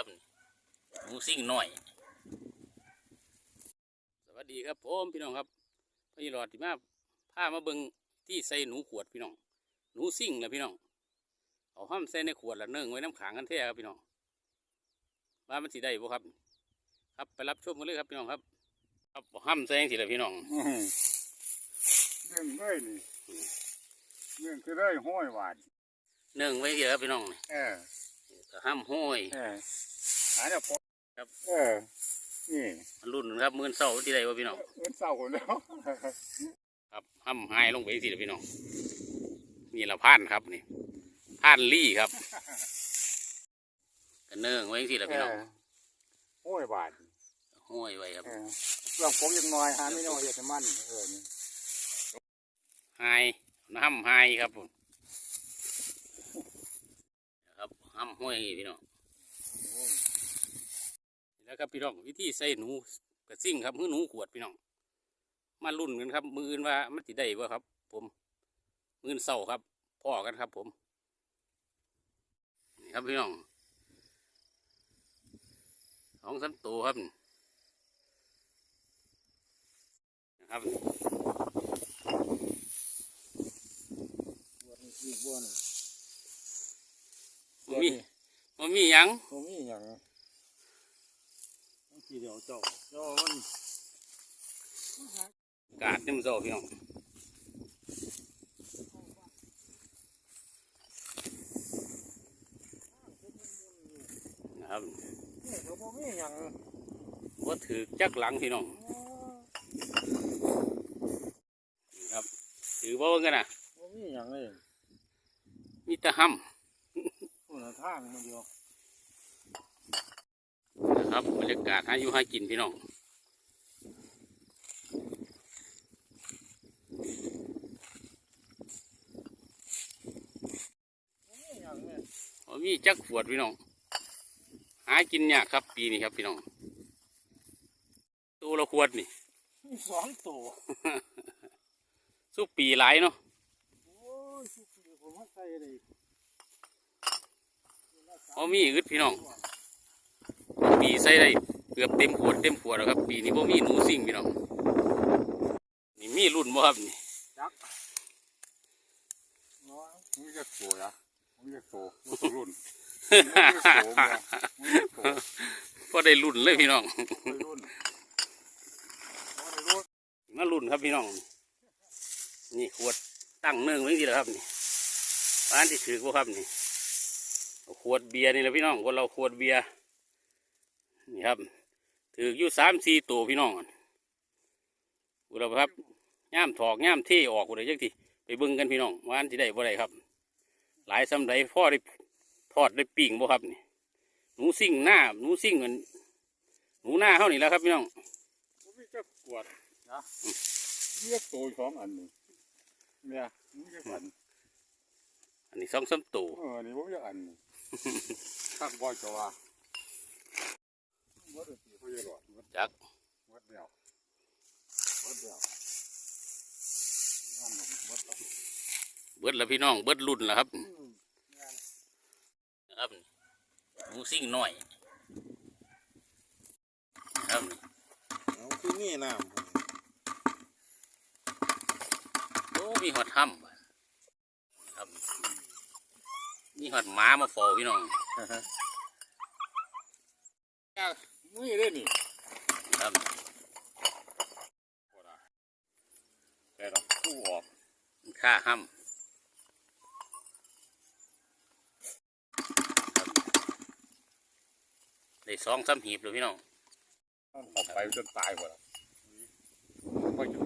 ครับหนูซิ่งหน่อย สวัสดีครับผมพี่น้องครับพี่หลอดที่มาพามาเบิงที่ใส่หนูขวดพี่น้อง หนูซิ่งนะพี่น้อง เอาห้ามใส่ในขวดละเนื่องไว้น้ำขังกันแท้ครับพี่น้องว่ามันสิได้บ่ครับ ครับไปรับชมกันเลยครับพี่น้องครับ ครับเอาห้ามใส่ยังสิละพี่น้องอื้อหือเรื่องเลยนี่เรื่องคือได้ห้อยหวานเนื่องไว้เดียวครับพี่น้องนี่เออ ก็ห้ามห้อยเออหาเนี่ยพอครับ เออ นี่มันรุ่นครับมือเศร้าที่ใดวะพี่น้องเงินเศร้าแล้วครับห้ำหายลงไปสิละพี่น้องนี่ละผ่านครับนี่ผ่านลี่ครับกันเนื่องไว้สิละพี่น้องเออห้อยหวานห้อยไว้ครับเออเครื่องพกยังน้อยหาไม่น้อยเฮ็ดให้มันเออนี่ หายน้ำหายครับผมครับ ห้อยพี่น้องแล้วครับพี่น้องวิธีใส่หนูกระซิ่งครับมือหนูขวดพี่น้องมารุ่นกันครับ มืออื่นว่ามันติได้บ่ครับ ผม มืออื่นเศร้าครับพ่อกันครับ ผมนี่ครับพี่น้องสองสามตัวครับ นะครับ บวชนี่อีกบ่นี่ บ่มี บ่มีหยังบ่มีหยังบางทีเดี๋ยวเจ้าเจ้ามันกาดนี่มันเศร้าพี่น้องนะครับนี่เขาบ่มีหยังว่าถือจักหลังพี่น้องนี่ครับ ถือว่าว่ากันนะบ่มีหยังเลยมีแตะห้คนละทางมันเดียวำ นะครับบรรยากาศหาอยู่หากินพี่น้องบ่มีหยังเลยว่ามีจักขวดพี่น้อง หากินยากครับ ปีนี้ครับพี่น้อง ตัวละขวดนี่มีสองตัวสู้ปีหลายเนาะโอ้ยสุดยอดผมว่าใส่เลยว่ามีอึดพี่น้อง ปีใส่ได้เกือบเต็มขวดเต็มขวดแล้วครับ ปีนี้ว่ามีหนูสิ่งพี่น้องนี่มีรุ่นบ่ครับนี่จักน้อยมึงจะโตอะมึงจะโตมึงจะรุ่นมึงจะโตมึงอะมึงจะโตพอได้รุ่นเลยพี่น้องไม่รุ่นไม่รุ่นมารุ่นครับพี่น้อง นี่ขวดตั้งเนื่องไว้ที่แล้วครับนี่ร้านที่ถือว่าครับนี่เอาขวดเบียร์นี่แหละพี่น้องคนเราขวดเบียร์ นี่ครับถืออยู่สามสี่ตัวพี่น้องอุเราครับย่ามถอกย่ามเทออกอุเราจักทีไปเบิ่งกันพี่น้องว่าอันที่ได้บ่ได้ครับ หลายสำไรพ่อได้ทอดได้ปิ้งบ่ครับนี่หนูซิ่งหน้าหนูซิ่งเหมือนหนูหน้าเท่านี่แหล้วครับพี่น้องมึงจะกวดนะมึงจะโตสองอันนี่เนี่ยมึงจะอันอันนี้สองสามตัวเออนี่ผมจะอันนี่ข้างบ่อยจะว่า วัดเดียวเขาจะหลอดวัดจักวัดเดียววัดเดียวเบิดแล้วพี่น้องเบิดรุ่นแล้วครับครับหมูซิ่งหน่อยครับเอาที่นี่น้โอ้มีหอดถ้ำครับมีหอดหมามาเฝ้าพี่น้อง นี่ได้นี่ครับแต่เราคู่ออกค่าห้ำครับได้สองสามหีบเลยพี่น้องออกไปจนตายหมดแล้วก็อยู่